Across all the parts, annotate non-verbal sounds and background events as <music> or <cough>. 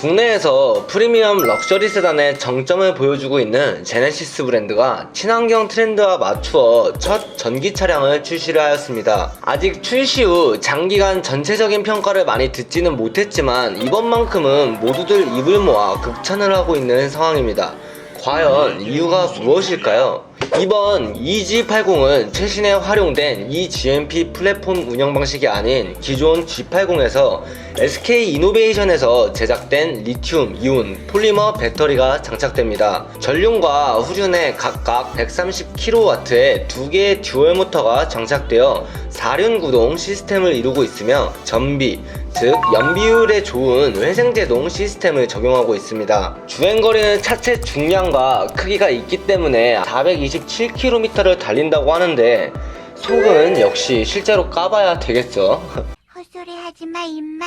국내에서 프리미엄 럭셔리 세단의 정점을 보여주고 있는 제네시스 브랜드가 친환경 트렌드와 맞추어 첫 전기 차량을 출시를 하였습니다. 아직 출시 후 장기간 전체적인 평가를 많이 듣지는 못했지만 이번만큼은 모두들 입을 모아 극찬을 하고 있는 상황입니다. 과연 이유가 무엇일까요? 이번 EG80은 최신에 활용된 eGMP 플랫폼 운영 방식이 아닌 기존 G80에서 SK 이노베이션에서 제작된 리튬, 이온, 폴리머 배터리가 장착됩니다. 전륜과 후륜에 각각 130kW의 두 개의 듀얼 모터가 장착되어 4륜 구동 시스템을 이루고 있으며 전비, 즉 연비율에 좋은 회생제동 시스템을 적용하고 있습니다. 주행거리는 차체 중량과 크기가 있기 때문에 427km를 달린다고 하는데 속은 역시 실제로 까봐야 되겠죠. <laughs> 헛소리 하지 마, 임마.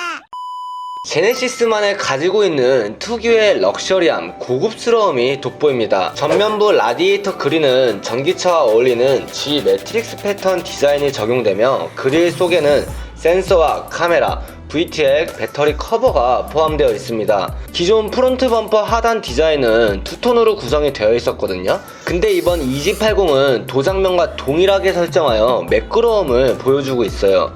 제네시스만에 가지고 있는 특유의 럭셔리함, 고급스러움이 돋보입니다. 전면부 라디에이터 그릴은 전기차와 어울리는 G 매트릭스 패턴 디자인이 적용되며 그릴 속에는 센서와 카메라, VTX 배터리 커버가 포함되어 있습니다. 기존 프론트 범퍼 하단 디자인은 투톤으로 구성이 되어 있었거든요. 근데 이번 EG80은 도장면과 동일하게 설정하여 매끄러움을 보여주고 있어요.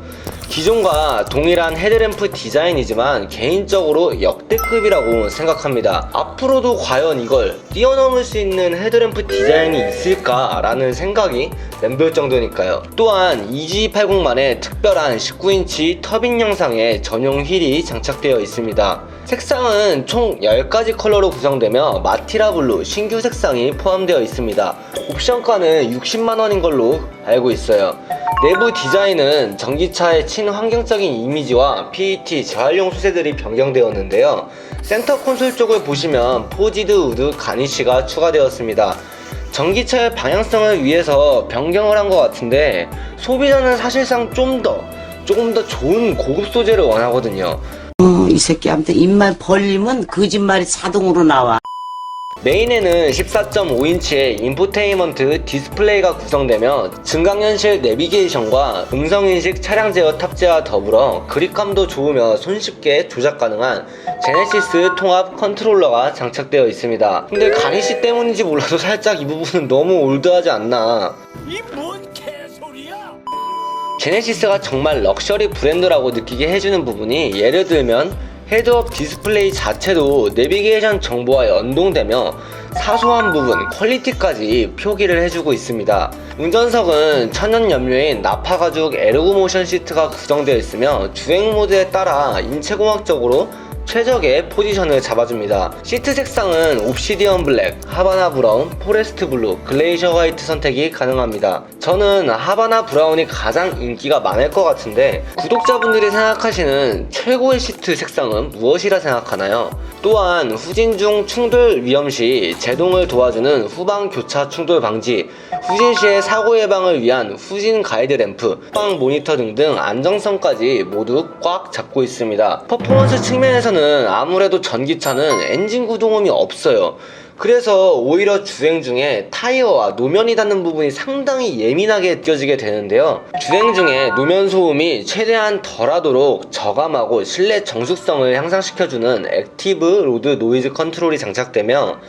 기존과 동일한 헤드램프 디자인이지만 개인적으로 역대급이라고 생각합니다. 앞으로도 과연 이걸 뛰어넘을 수 있는 헤드램프 디자인이 있을까라는 생각이 맴돌 정도니까요. 또한 EG80만의 특별한 19인치 터빈 영상에 전용 휠이 장착되어 있습니다. 색상은 총 10가지 컬러로 구성되며 마티라 블루 신규 색상이 포함되어 있습니다. 옵션가는 60만원인 걸로 알고 있어요. 내부 디자인은 전기차의 친환경적인 이미지와 PET 재활용 소재들이 변경되었는데요. 센터 콘솔 쪽을 보시면 포지드 우드 가니쉬가 추가되었습니다. 전기차의 방향성을 위해서 변경을 한 것 같은데 소비자는 사실상 좀 더 조금 더 좋은 고급 소재를 원하거든요. 어, 이 새끼한테 입만 벌리면 거짓말이 자동으로 나와. 메인에는 14.5인치의 인포테인먼트 디스플레이가 구성되며 증강현실 내비게이션과 음성인식 차량 제어 탑재와 더불어 그립감도 좋으며 손쉽게 조작 가능한 제네시스 통합 컨트롤러가 장착되어 있습니다. 근데 가니시 때문인지 몰라도 살짝 이 부분은 너무 올드하지 않나. 이뭔 개소리야? 제네시스가 정말 럭셔리 브랜드라고 느끼게 해주는 부분이 예를 들면 헤드업 디스플레이 자체도 내비게이션 정보와 연동되며 사소한 부분, 퀄리티까지 표기를 해주고 있습니다. 운전석은 천연 염료인 나파 가죽 에르고 모션 시트가 구성되어 있으며 주행 모드에 따라 인체공학적으로 최적의 포지션을 잡아줍니다. 시트 색상은 옵시디언 블랙, 하바나 브라운, 포레스트 블루, 글레이셔 화이트 선택이 가능합니다. 저는 하바나 브라운이 가장 인기가 많을 것 같은데 구독자분들이 생각하시는 최고의 시트 색상은 무엇이라 생각하나요? 또한 후진 중 충돌 위험 시 제동을 도와주는 후방 교차 충돌 방지, 후진 시의 사고 예방을 위한 후진 가이드 램프, 후방 모니터 등등 안정성까지 모두 꽉 잡고 있습니다. 퍼포먼스 측면에서는 아무래도 전기차는 엔진 구동음이 없어요. 그래서 오히려 주행 중에 타이어와 노면이 닿는 부분이 상당히 예민하게 느껴지게 되는데요. 주행 중에 노면 소음이 최대한 덜하도록 저감하고 실내 정숙성을 향상시켜주는 액티브 로드 노이즈 컨트롤이 장착되며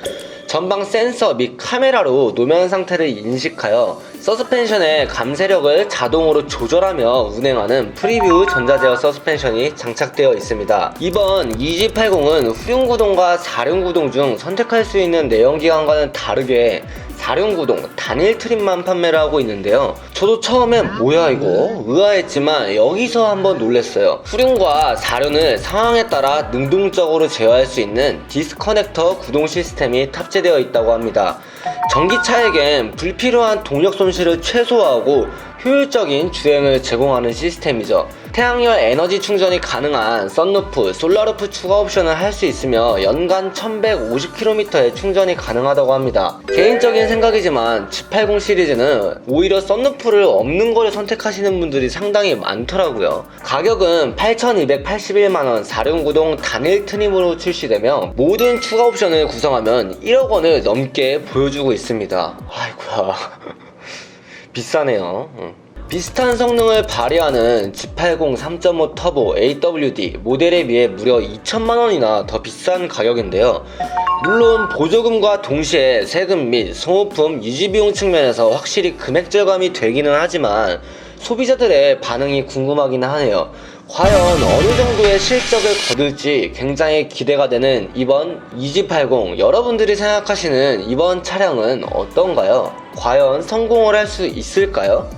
전방 센서 및 카메라로 노면 상태를 인식하여 서스펜션의 감세력을 자동으로 조절하며 운행하는 프리뷰 전자제어 서스펜션이 장착되어 있습니다. 이번 EG80은 후륜구동과 4륜구동 중 선택할 수 있는 내연기관과는 다르게 4륜구동 단일 트림만 판매를 하고 있는데요. 저도 처음엔 뭐야 이거 의아했지만 여기서 한번 놀랬어요. 후륜과 4륜을 상황에 따라 능동적으로 제어할 수 있는 디스커넥터 구동 시스템이 탑재되어 있다고 합니다. 전기차에겐 불필요한 동력 손실을 최소화하고 효율적인 주행을 제공하는 시스템이죠. 태양열 에너지 충전이 가능한 썬루프, 솔라루프 추가 옵션을 할 수 있으며 연간 1150km의 충전이 가능하다고 합니다. 개인적인 생각이지만 G80 시리즈는 오히려 썬루프를 없는 거를 선택하시는 분들이 상당히 많더라고요. 가격은 8,281만원 4륜구동 단일 트림으로 출시되며 모든 추가 옵션을 구성하면 1억 원을 넘게 보여주고 있습니다. 아이고야. <laughs> 비싸네요. 응. 비슷한 성능을 발휘하는 G80 3.5 터보 AWD 모델에 비해 무려 2천만원이나 더 비싼 가격인데요. 물론 보조금과 동시에 세금 및 소모품 유지 비용 측면에서 확실히 금액 절감이 되기는 하지만 소비자들의 반응이 궁금하긴 하네요. 과연 어느 정도의 실적을 거둘지 굉장히 기대가 되는 이번 EG80 여러분들이 생각하시는 이번 차량은 어떤가요? 과연 성공을 할 수 있을까요?